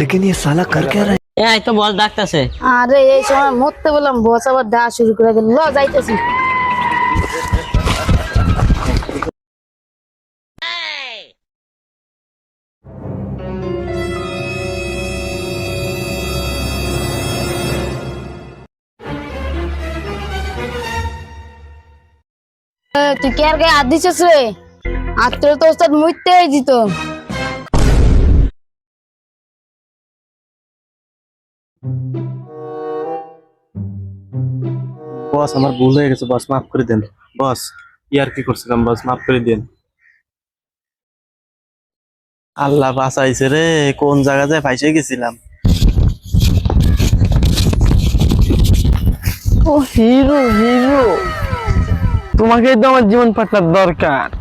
लेकिन ये साला कर क्या रहा है এই তো বল ডাকতেছে আরে এই সময় মরতে বললাম বস আবার দেওয়া শুরু করে দিল ল যাইতেছি এ, তুই কে আর গায়ে হাত দিছিস রে আত্ম তো ওস্তাদ মুইতে দিত বস, আমার ভুল হয়ে গেছে, বস, মাফ করে দেন। বস, ইয়ার কি করছিলাম বস, মাফ করে দেন। আল্লাহ বাঁচাইছে রে, কোন জায়গায় ফাইসে গেছিলাম। ও হিরো হিরো। তোমাকে তো আমার জীবন পার্টনার দরকার।